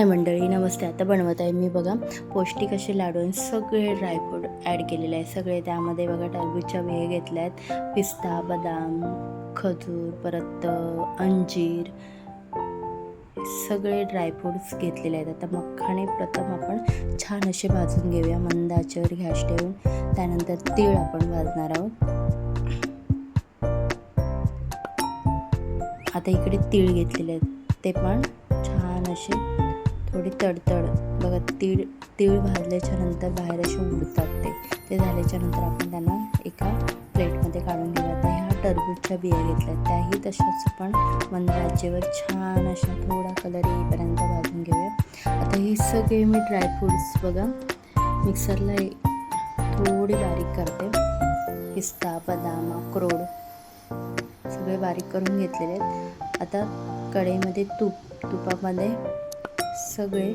हाय मंडळी नमस्ते. आता बनवत आहे मी बघा पौष्टिक असे लाडू आणि सगळे ड्रायफ्रूट ॲड केलेले आहे सगळे त्यामध्ये बघा टरबूजच्या बिया घेतल्या आहेत. पिस्ता बदाम खजूर परत अंजीर सगळे ड्रायफ्रूट्स घेतलेले आहेत. आता मखाणे प्रथम आपण छान असे भाजून घेऊया. मंद आचेवर गॅस ठेवून त्यानंतर तीळ आपण भाजणार आहोत. आता इकडे तीळ घेतलेले आहेत. ते पण छान असे थोडी तडतड. बघा तीळ तीळ भाजल्याच्या नंतर बाहेर असे उडतात ते. ते झाल्याच्यानंतर आपण त्यांना एका प्लेटमध्ये काढून घेऊया आता ह्या टरबूजच्या बिया घेतल्या आहेत त्याही तशाच पण मंद छान अशा थोडा कलर येईपर्यंत भाजून घेऊया आता हे सगळे मी ड्रायफ्रूट्स बघा मिक्सरला थोडी बारीक करते. पिस्ता बदाम अक्रोड सगळे बारीक करून घेतलेले आहेत. आता कढईमध्ये तूप तुपामध्ये सगळे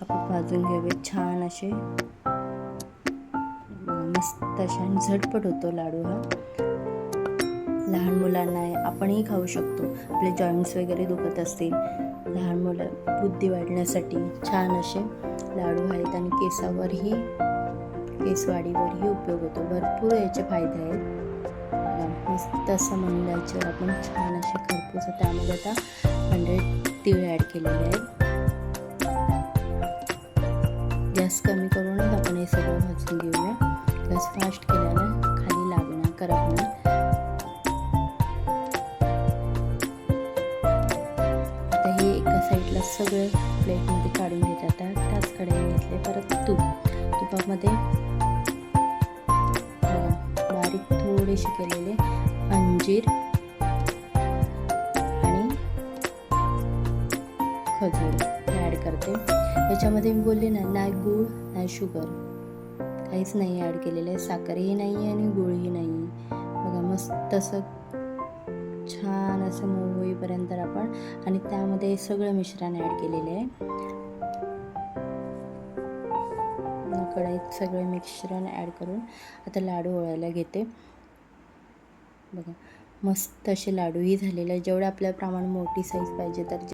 आपण भाजून घ्यावे. छान असे मस्त अशा आणि झटपट होतो लाडू हा. लहान मुलांना आपणही खाऊ शकतो. आपले जॉईंट्स वगैरे दुखत असतील. लहान मुलं बुद्धी वाढण्यासाठी छान असे लाडू आहेत आणि केसावरही केसवाढीवरही उपयोग होतो. भरपूर याचे फायदे आहेत. मस्त असं मंदाच्यावर आपण छान असे खरपूस त्यामध्ये आता हंड्रेड तीळ ॲड केलेले आहेत. गॅस कमी करूनच आपण हे सगळं भाजून घेऊया. गॅस फास्ट केल्यानं खाली लागणार करपणार आता हे एका साईडला सगळं प्लेटमध्ये काढून घेत आता त्याच कढई घेतले. परत तूप. तुपामध्ये बारीक थोडेसे केलेले अंजीर आणि खजूर. होते. याच्यामध्ये मी बोलले ना ना गूळ ना शुगर. काहीच नाही ॲड केलेलं आहे. साखरही नाही आहे आणि गुळही नाही. आहे बघा मस्त असं छान असं मऊ होईपर्यंत आपण आणि त्यामध्ये सगळं मिश्रण ॲड केलेलं आहे. कढईत सगळं मिश्रण ॲड करून आता लाडू ओळायला घेते. बघा मस्त असे लाडूही झालेले आहे जेवढं आपल्या प्रमाण मोठी साईज पाहिजे तर